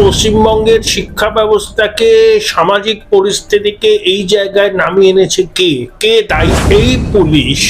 পশ্চিমবঙ্গের শিক্ষা ব্যবস্থাকে, সামাজিক পরিস্থিতিকে এই জায়গায় নামিয়ে এনেছে কে? কে দায়ী? এই পুলিশ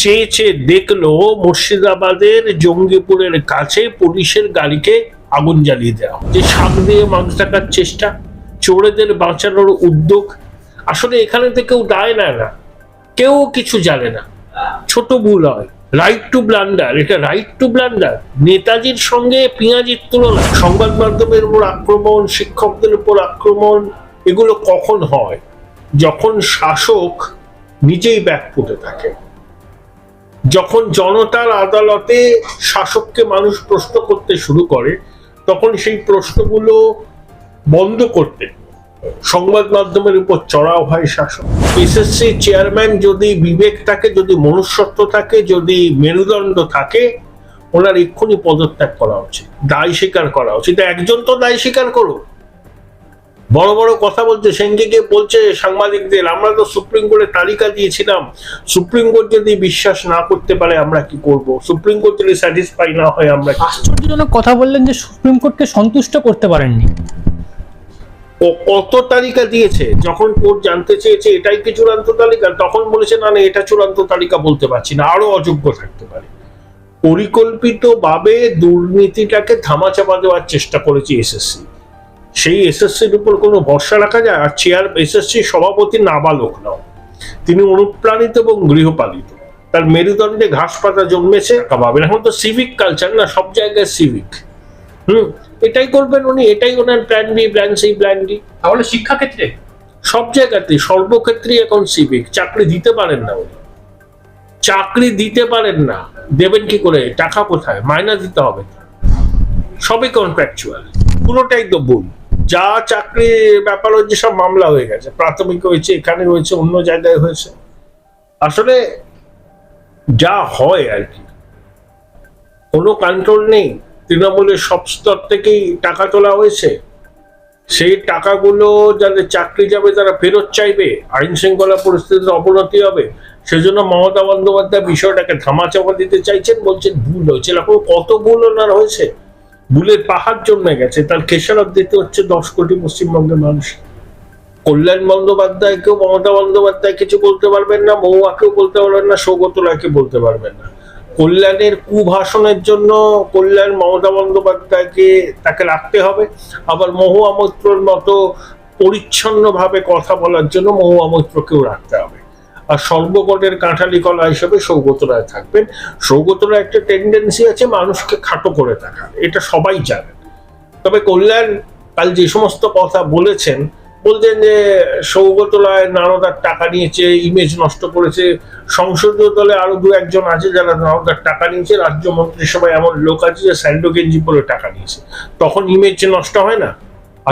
চেয়ে চেয়ে দেখল মুর্শিদাবাদের জঙ্গিপুরের কাছে পুলিশের গাড়িকে আগুন জ্বালিয়ে দেওয়া যে শাক দিয়ে মাছ থাকার চেষ্টা, চোরেদের বাঁচানোর উদ্যোগ। আসলে এখানে তো কেউ দায় নেয় না, কেউ কিছু জানে না। ছোট ভুল হয়। রাইট টু ব্লান্ডার এটা রাইট টু ব্লান্ডার নেতাজির সঙ্গে পিঁয়াজির তুলনা, সংবাদ মাধ্যমের উপর আক্রমণ, শিক্ষকদের উপর আক্রমণ, এগুলো কখন হয়? যখন শাসক নিজেই ব্যাকফুটে থাকে। যখন জনতার আদালতে শাসককে মানুষ প্রশ্ন করতে শুরু করে, তখন সেই প্রশ্নগুলো বন্ধ করতে সংবাদ মাধ্যমের উপর চড়াও হয় শাসক এসএসসি চেয়ারম্যান যদি বিবেক থাকে, যদি মনুষ্যত্ব থাকে, যদি মেরুদণ্ড থাকে, ওনার এক্ষুনি পদত্যাগ করা উচিত। দায় স্বীকার করা উচিত। একজন তো দায় স্বীকার করুক। বড় বড় কথা বলছে, সেনকে বলছে সাংবাদিকদের, আমরা তো সুপ্রিম কোর্টে তালিকা দিয়েছিলাম। সুপ্রিম কোর্ট যদি বিশ্বাস না করতে পারে, আমরা কি করব? সুপ্রিম কোর্ট যদি স্যাটিসফাই না হয়, আমরা আশ্চর্যজনক কথা বললেন যে সুপ্রিম কোর্টকে সন্তুষ্ট করতে পারেননি। ও কত তালিকা দিয়েছে? যখন কোর্ট জানতে চেয়েছে এটাই কি চূড়ান্ত তালিকা, তখন বলেছে, না না, এটা চূড়ান্ত তালিকা বলতে পারছি না, আরও অযোগ্য থাকতে পারে। পরিকল্পিতভাবে দুর্নীতিটাকে ধামাচাপা দেওয়ার চেষ্টা করেছে এসএসসি সেই এসএসসির উপর কোনো ভরসা রাখা যায়? আর চেয়ার এসএসসি সভাপতি নাবালক নয় তিনি অনুপ্রাণিত এবং গৃহপালিত। তার মেরুদণ্ডে ঘাস পাতা জন্মেছে। এখন তো সিভিক কালচার না, সব জায়গায় সিভিক হুম? এটাই করবেন উনি এটাই ওনার plan B plan C plan D তাহলে শিক্ষাক্ষেত্রে সব জায়গাতে সর্বক্ষেত্রে এখন সিভিক চাকরি দিতে পারেন না উনি। চাকরি দিতে পারেন না। দেবেন কি করে? টাকা কোথায়? মাইনা দিতে হবে। সবই কন্ট্রাকচুয়াল পুরোটাই তো ভুল। যা চাকরির ব্যাপার হচ্ছে সব মামলা হয়ে গেছে। প্রাথমিক হয়েছে এখানে হয়েছে অন্য জায়গায় হয়েছে। আসলে যা হয় আর কি। কোনো কন্ট্রোল নেই। তৃণমূলের সব স্তর থেকেই টাকা তোলা হয়েছে। সেই টাকাগুলো যাদের চাকরি যাবে তারা ফেরত চাইবে, আইন শৃঙ্খলা পরিস্থিতির অবনতি হবে, সেজন্য মমতা বন্দ্যোপাধ্যায় বিষয়টাকে ধামাচাপা দিতে চাইছেন, বলছেন, ভুল হয়েছে। এরকম কত ভুল ওনার হয়েছে? ভুলের পাহাড় জন্মে গেছে। তার খেসারত দিতে হচ্ছে দশ কোটি পশ্চিমবঙ্গের মানুষ। কল্যাণ বন্দ্যোপাধ্যায়কেও, মমতা বন্দ্যোপাধ্যায় কিছু বলতে পারবেন না, মহুয়াকেও বলতে পারবেন না সৌগত রায়কে বলতে পারবেন না। কল্যাণের কুভাষণের জন্য কল্যাণ মমতা বন্দ্যোপাধ্যায়কে তাকে রাখতে হবে। আবার মহুয়া মৈত্রর মতো পরিচ্ছন্নভাবে কথা বলার জন্য মহুয়া মৈত্রকেও রাখতে হবে। আর সর্বকটের কাঁঠালি কলা হিসেবে সৌগত রায় থাকবেন। সৌগত রায় একটা টেন্ডেন্সি আছে মানুষকে খাটো করে থাকার। এটা সবাই জানেন তবে কল্যাণ কাল যে সমস্ত কথা বলেছেন বলছেন যে সৌগত রায় নারদার টাকা নিয়েছে ইমেজ নষ্ট করেছে, সংসদীয় দলে আরও দু একজন আছে যারা নারদার টাকা নিয়েছে, রাজ্য মন্ত্রিসভায় এমন লোক আছে যে স্যান্ডো গেঞ্জি পরে টাকা নিয়েছে। তখন ইমেজ নষ্ট হয় না?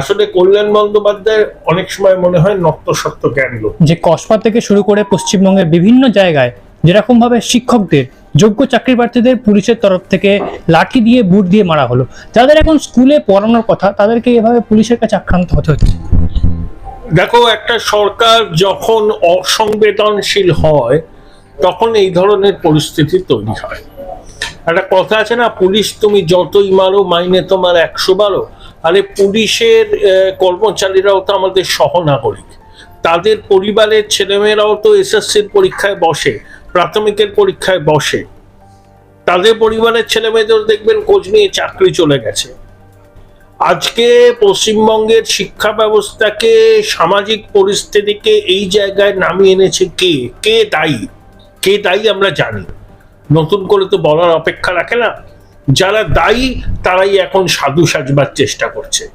আসলে কল্যাণ বন্দ্যোপাধ্যায় অনেক সময় মনে হয় নত্য সত্য জ্ঞান লোক। যে কসবা থেকে শুরু করে পশ্চিমবঙ্গের বিভিন্ন জায়গায় যেরকম ভাবে শিক্ষকদের, যোগ্য চাকরি প্রার্থীদের পুলিশের তরফ থেকে লাঠি দিয়ে, বুট দিয়ে মারা হলো। যাদের এখন স্কুলে পড়ানোর কথা, তাদেরকে এভাবে পুলিশের কাছে আক্রান্ত হতে হচ্ছে। দেখো, একটা সরকার যখন অসংবেদনশীল হয়, তখন এই ধরনের পরিস্থিতি তৈরি হয়। একটা কথা আছে না, পুলিশ তুমি যতই মারো, মাইনে তোমার একশো বারো। আরে পুলিশের কর্মচারীরাও তো আমাদের সহনাগরিক। তাদের পরিবারের ছেলেমেয়েরাও তো এসএসসির পরীক্ষায় বসে, প্রাথমিকের পরীক্ষায় বসে। তাদের পরিবারের ছেলেমেয়েদের দেখবেন খোঁজ নিয়ে চাকরি চলে গেছে। আজকে পশ্চিমবঙ্গের শিক্ষা ব্যবস্থাকে, সামাজিক পরিস্থিতিকে এই জায়গায় নামিয়ে এনেছে কে? কে দায়ী? কে দায়ী আমরা জানি নতুন করে তো বলার অপেক্ষা রাখে না। যারা দায়ী, তারাই এখন সাধু সাজবার চেষ্টা করছে।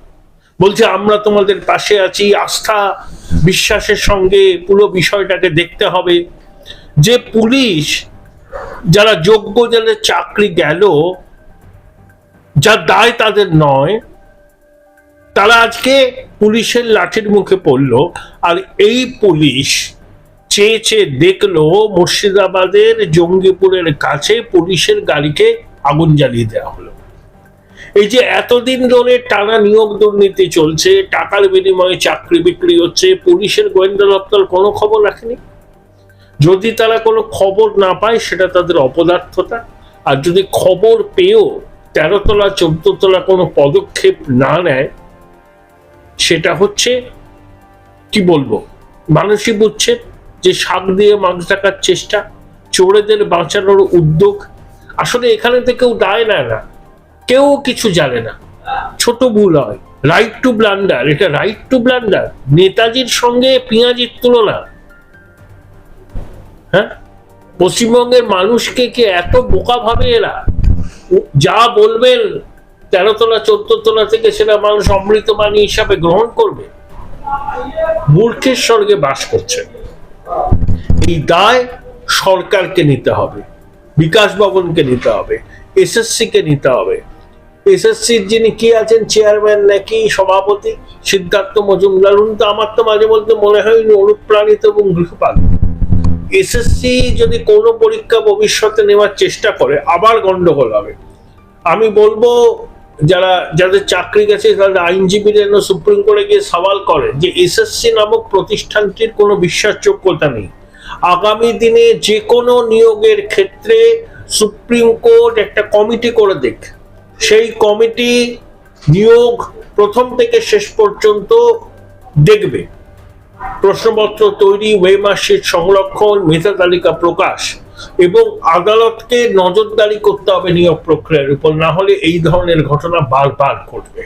বলছে, আমরা তোমাদের পাশে আছি, আস্থা, বিশ্বাসের সঙ্গে পুরো বিষয়টাকে দেখতে হবে। যে পুলিশ, যারা যোগ্য যাদের চাকরি গেল যার দায় তাদের নয় তারা আজকে পুলিশের লাঠির মুখে পড়ল, আর এই পুলিশ চেয়ে চেয়ে দেখল মুর্শিদাবাদের জঙ্গিপুরের কাছে পুলিশের গাড়িকে আগুন জ্বালিয়ে দেওয়া হলো। এই যে এতদিন ধরে টানা নিয়োগ দুর্নীতি চলছে, টাকার বিনিময়ে চাকরি বিক্রি হচ্ছে, পুলিশের গোয়েন্দা দপ্তর কোনো খবর রাখেনি? যদি তারা কোনো খবর না পায়, সেটা তাদের অপদার্থতা। আর যদি খবর পেয়েও তেরো তলা চোদ্দ তলা কোনো পদক্ষেপ না নেয় সেটা হচ্ছে, কি বলব? মানুষই বুঝছে যে শাক দিয়ে মাছ থাকার চেষ্টা, চোরেদের বাঁচানোর উদ্যোগ। আসলে এখানে তো কেউ দায় নেয় না। কেউ কিছু জানে না। ছোট ভুল হয়। রাইট টু ব্লান্ডার এটা রাইট টু ব্লান্ডার নেতাজির সঙ্গে পিঁয়াজির তুলনা। হ্যাঁ? পশ্চিমবঙ্গের মানুষকে কি এত বোকা ভাবে এরা? যা বলবেন তেরো তলা, চোদ্দ তলা থেকে সেটা মানুষ অমৃতবাণী হিসাবে গ্রহণ করবে, মূর্খের স্বর্গে বাস করছে। এই দায় সরকারকে নিতে হবে, বিকাশ ভবনকে নিতে হবে এসএসসি কে নিতে হবে। এসএসসির যিনি কি আছেন, চেয়ারম্যান নাকি সভাপতি? সিদ্ধার্থ মজুমদার, উনি তো আমার তো মাঝে মধ্যে মনে হয় উনি অনুপ্রাণিত এবং গৃহপালিত এসএসসি যদি কোনো পরীক্ষা ভবিষ্যতে নেওয়ার চেষ্টা করে, আবার গন্ডগোল হবে। আমি বলব যারা, যাদের চাকরি গেছে, তাদের আইনজীবীরা যেন সুপ্রিম কোর্টে গিয়ে সওয়াল করে যে এসএসসি নামক প্রতিষ্ঠানটির কোনো বিশ্বাসযোগ্যতা নেই। আগামী দিনে যে কোনো নিয়োগের ক্ষেত্রে সুপ্রিম কোর্ট একটা কমিটি করে দেখ সেই কমিটি নিয়োগ প্রথম থেকে শেষ পর্যন্ত দেখবে। প্রশ্নপত্র তৈরি, ওয়েমার্কশিট সংরক্ষণ, মেধা তালিকা প্রকাশ। এবং আদালতকে নজরদারি করতে হবে নিয়োগ প্রক্রিয়ার উপর না হলে এই ধরনের ঘটনা বারবার ঘটবে।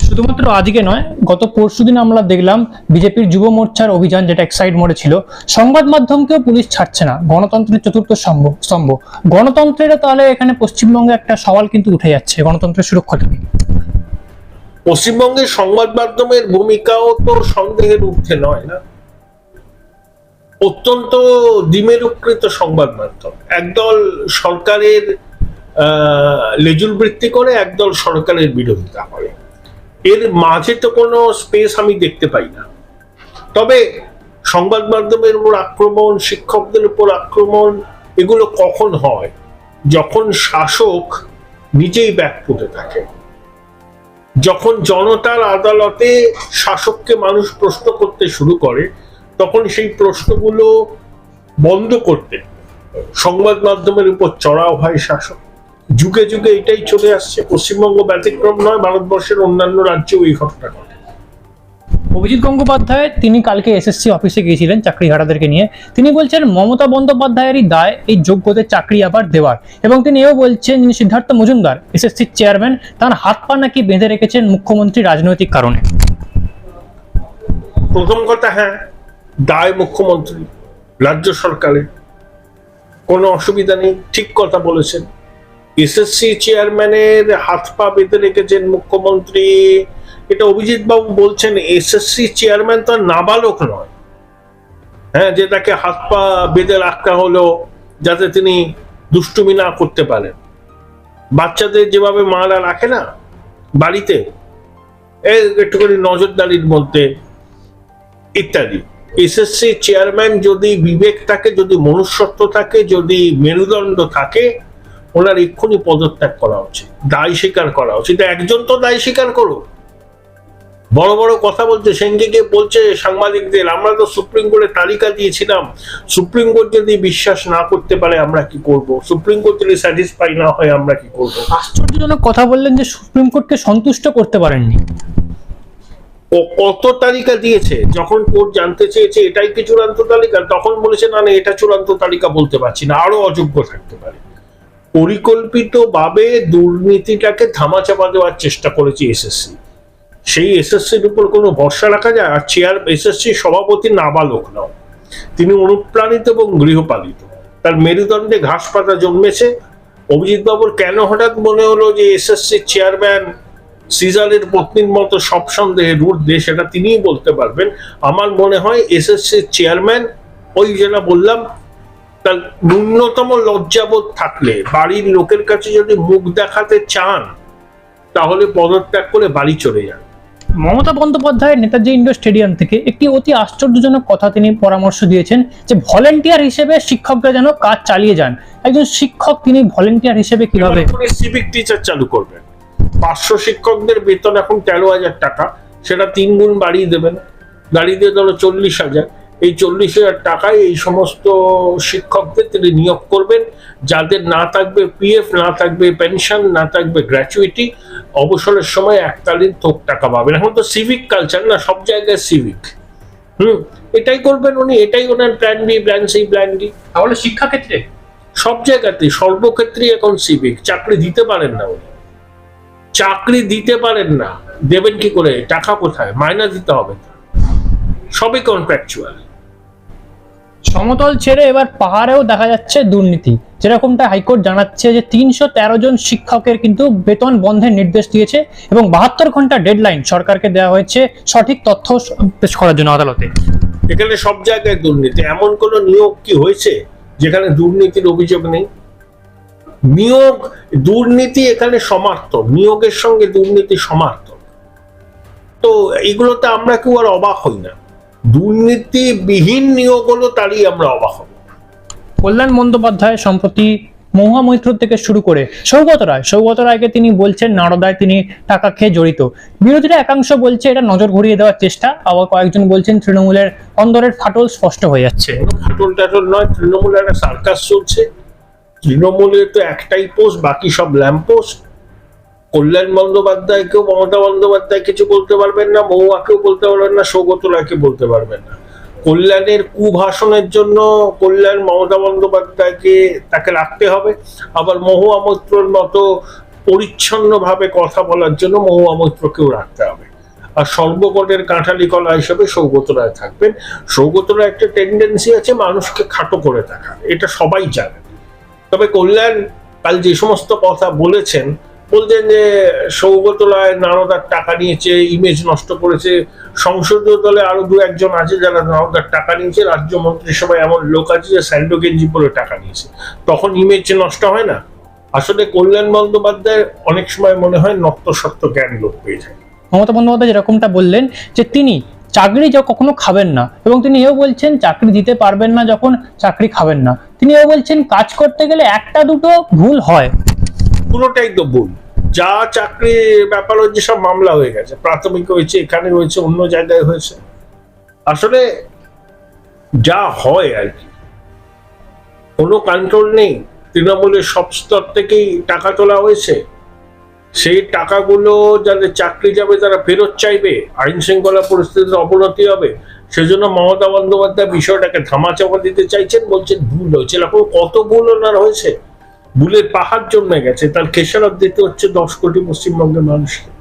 শুধুমাত্র আজকে নয় গত পরশুদিন আমরা দেখলাম বিজেপির যুব মোর্চার অভিযান যেটা এক্সাইড মোড়ে ছিল সংবাদ মাধ্যমকেও পুলিশ ছাড়ছে না গণতন্ত্রের চতুর্থ স্তম্ভ স্তম্ভ। গণতন্ত্রেরও তাহলে এখানে পশ্চিমবঙ্গে একটা সওয়াল কিন্তু উঠে যাচ্ছে গণতন্ত্রের সুরক্ষাটা নিয়ে। পশ্চিমবঙ্গের সংবাদ মাধ্যমের ভূমিকাও তো সন্দেহের ঊর্ধ্বে নয় না? অত্যন্ত দ্বিমেরুকৃত সংবাদ মাধ্যম। একদল সরকারের লেজুল বৃত্তি করে, একদল সরকারের বিরোধিতা করে। এর মাঝে তো কোনো স্পেস আমি দেখতে পাই না। তবে সংবাদ মাধ্যমের উপর আক্রমণ, শিক্ষকদের উপর আক্রমণ, এগুলো কখন হয়? যখন শাসক নিজেই ব্যাকফুটে থাকে। যখন জনতার আদালতে শাসককে মানুষ প্রশ্ন করতে শুরু করে তখন সেই প্রশ্নগুলো বন্ধ করতে সংবাদ মাধ্যমের উপর চড়াও হয় শাসক। যুগে যুগে এটাই চলে আসছে। পশ্চিমবঙ্গ ব্যতিক্রম নয় ভারতবর্ষের অন্যান্য রাজ্যেও এই ঘটনা ঘটে। অভিজিৎ গঙ্গোপাধ্যায় তিনি কালকে এসএসসি অফিসে গিয়েছিলেন চাকরিহারাদেরকে নিয়ে। তিনি বলছেন মমতা বন্দ্যোপাধ্যায়েরই দায় এই যোগ্যদের চাকরি আবার দেওয়ার। এবং তিনি এও বলছেন যিনি সিদ্ধার্থ মজুমদার এসএসসির চেয়ারম্যান তার হাত পা নাকি বেঁধে রেখেছেন মুখ্যমন্ত্রী রাজনৈতিক কারণে। প্রথম কথা হ্যাঁ দায় মুখ্যমন্ত্রী, রাজ্য সরকারের। কোনো অসুবিধা নেই, ঠিক কথা বলেছেন। এসএসসি চেয়ারম্যানের হাত পা বেঁধে রেখেছেন মুখ্যমন্ত্রী। এটা অভিজিৎ বাবু বলছেন এসএসসি চেয়ারম্যান তো নাবালক নয়। হ্যাঁ যে তাকে হাত পা বেঁধে রাখা হলো, যাতে তিনি দুষ্টুমি না করতে পারেন। বাচ্চাদের যেভাবে মারা রাখে না, বাড়িতে একটুখানি নজরদারির মধ্যে, ইত্যাদি। এসএসসি চেয়ারম্যান যদি বিবেক থাকে, যদি মনুষ্যত্ব থাকে, যদি মেরুদণ্ড থাকে, ওনার এক্ষুনি পদত্যাগ করা উচিত, দায় স্বীকার করা উচিত। একজন তো দায় স্বীকার করুক। বড় বড় কথা বলছে সেনকে বলছে সাংবাদিকদের, আমরা তো সুপ্রিম কোর্টে তালিকা দিয়েছিলাম, সুপ্রিম কোর্ট যদি বিশ্বাস না করতে পারে, আমরা কি করব? সুপ্রিম কোর্ট যদি স্যাটিসফাই না হয়, আমরা কি করব? আশ্চর্যজনক কথা বললেন যে সুপ্রিম কোর্টকে সন্তুষ্ট করতে পারেননি। ও কত তালিকা দিয়েছে? যখন কোর্ট জানতে চেয়েছে এটাই কি চূড়ান্ত তালিকা, তখন বলেছে, না না, এটা চূড়ান্ত তালিকা বলতে পারছি না, আরও অযোগ্য থাকতে পারে। পরিকল্পিত ভাবে দুর্নীতিটাকে ধামাচাপা দেওয়ার চেষ্টা করেছে এসএসসি। সেই এসএসসির উপর কোনো ভরসা রাখা যায়? আর চেয়ার, এসএসসি সভাপতি নাবালক নয় তিনি অনুপ্রাণিত এবং গৃহপালিত। তার মেরুদণ্ডে ঘাস পাতা জন্মেছে। অভিজিৎ বাবুর কেন হঠাৎ মনে হলো যে এসএসসি চেয়ারম্যান সিজারের পত্নীর মতো সব সন্দেহে রুট ঊর্ধ্বে সেটা তিনিই বলতে পারবেন। আমার মনে হয় এসএসসি চেয়ারম্যান ওই যেটা বললাম তার ন্যূনতম লজ্জাবোধ থাকলে বাড়ির লোকের কাছে যদি মুখ দেখাতে চান তাহলে পদত্যাগ করে বাড়ি চলে যান। মমতা বন্দ্যোপাধ্যায় নেতাজি ইন্ডোর স্টেডিয়াম থেকে একটি অতি আশ্চর্যজনক কথা তিনি পরামর্শ দিয়েছেন যে ভলেন্টিয়ার হিসেবে শিক্ষকরা যেন কাজ চালিয়ে যান। একজন শিক্ষক তিনি ভলেন্টিয়ার হিসেবে কীভাবে সিভিক টিচার চালু করবেন। পাঁচশো শিক্ষকদের বেতন এখন তেরো হাজার টাকা সেটা তিন গুণ বাড়িয়ে দেবেন। বাড়িয়ে দিয়ে ধরো চল্লিশ হাজার। এই চল্লিশ হাজার টাকায় এই সমস্ত শিক্ষকদের তিনি নিয়োগ করবেন। যাদের না থাকবে পিএফ না থাকবে পেনশন না থাকবে গ্র্যাচুইটি অবসরের সময় এককালীন থোক টাকা পাবেন। এখন তো সিভিক কালচার না সব জায়গায় সিভিক হুম এটাই করবেন উনি এটাই ওনার plan B plan C plan D তাহলে শিক্ষাক্ষেত্রে? সব জায়গাতে সর্বক্ষেত্রেই এখন সিভিক চাকরি দিতে পারেন না উনি। চাকরি দিতে পারেন না দেবেন কি করে? টাকা কোথায়? মাইনা দিতে হবে সবই কন্ট্রাকচুয়াল সমতল ছেড়ে এবার পাহাড়েও দেখা যাচ্ছে দুর্নীতি। যেরকমটা হাইকোর্ট জানাচ্ছে যে তিনশো তেরো জন শিক্ষকের কিন্তু বেতন বন্ধের নির্দেশ দিয়েছে এবং বাহাত্তর ঘণ্টা ডেডলাইন সরকারকে দেওয়া হয়েছে সঠিক তথ্য পেশ করার জন্য আদালতে। এখানে সব জায়গায় দুর্নীতি। এমন কোন নিয়োগ কি হয়েছে যেখানে দুর্নীতির অভিযোগ নেই? নিয়োগ দুর্নীতি এখানে সমার্থক নিয়োগের সঙ্গে দুর্নীতি সমার্থক। তো এগুলোতে আমরা কেউ আর অবাক হই না। দুর্নীতিবিহীন নিয়োগ হলো তারই আমরা অবাক হব। কল্যাণ বন্দ্যোপাধ্যায় সম্প্রতি মহুয়া মৈত্র থেকে শুরু করে সৌগত রায় সৌগত রায়কে তিনি বলছেন নারদায় তিনি টাকা খেয়ে জড়িত। বিরোধীরা একাংশ বলছে এটা নজর ঘুরিয়ে দেওয়ার চেষ্টা। আবার কয়েকজন বলছেন তৃণমূলের অন্দরের ফাটল স্পষ্ট হয়ে যাচ্ছে। ফাটল টাটল নয় তৃণমূলের একটা সার্কাস চলছে। তৃণমূলে তো একটাই পোস্ট বাকি সব ল্যাম্প পোস্ট কল্যাণ বন্দ্যোপাধ্যায়কেও মমতা বন্দ্যোপাধ্যায় কিছু বলতে পারবেন না, মহুয়াকেও বলতে পারবেন না সৌগত রায়কে বলতে পারবেন না। কল্যাণের কুভাষণের জন্য কল্যাণ মমতা বন্দ্যোপাধ্যায়কে তাকে রাখতে হবে। আবার মহুয়া মৈত্রর মতো পরিচ্ছন্নভাবে কথা বলার জন্য মহুয়া মৈত্রকেও রাখতে হবে। আর সর্বকটের কাঁঠালি কলা হিসেবে সৌগত রায় থাকবেন। সৌগত রায় একটা টেন্ডেন্সি আছে মানুষকে খাটো করে দেখা এটা সবাই জানে। তবে কল্যাণ কাল যে সমস্ত কথা বলেছেন, বলছেন যে সৌগত রায় নারদার টাকা নিয়েছে ইমেজ নষ্ট করেছে, সংসদীয় দলে আরও দু একজন আছে যারা নারদার টাকা নিয়েছে, রাজ্য মন্ত্রিসভায় এমন লোক আছে যে স্যান্ডো গেঞ্জি পরে টাকা নিয়েছে। তখন ইমেজ নষ্ট হয় না? আসলে কল্যাণ বন্দ্যোপাধ্যায় অনেক সময় মনে হয় নত্য সত্য জ্ঞান লোক পেয়ে যায়। মমতা বন্দ্যোপাধ্যায় যেরকমটা বললেন যে তিনি চাকরি যা কখনো খাবেন না, এবং তিনি এও বলছেন চাকরি দিতে পারবেন না যখন চাকরি খাবেন না। তিনি বলছেন, কাজ করতে গেলে একটা দুটো ভুল হয়। পুরোটাই তো ভুল। যা চাকরি ব্যাপার হচ্ছে সব মামলা হয়ে গেছে। প্রাথমিক হয়েছে, এখানে হয়েছে, অন্য জায়গায় হয়েছে। আসলে যা হয় আর কি। কোনো কন্ট্রোল নেই। তৃণমূলের সব স্তর থেকেই টাকা তোলা হয়েছে। সেই টাকাগুলো যাদের চাকরি যাবে, তারা ফেরত চাইবে। আইন শৃঙ্খলা পরিস্থিতির অবনতি হবে। সেজন্য মমতা বন্দ্যোপাধ্যায় বিষয়টাকে ধামাচাপা দিতে চাইছেন, বলছেন, ভুল হয়েছে। এরকম কত ভুল ওনার হয়েছে? ভুলের পাহাড় জন্মে গেছে। তার খেসারত দিতে হচ্ছে দশ কোটি পশ্চিমবঙ্গের মানুষকে।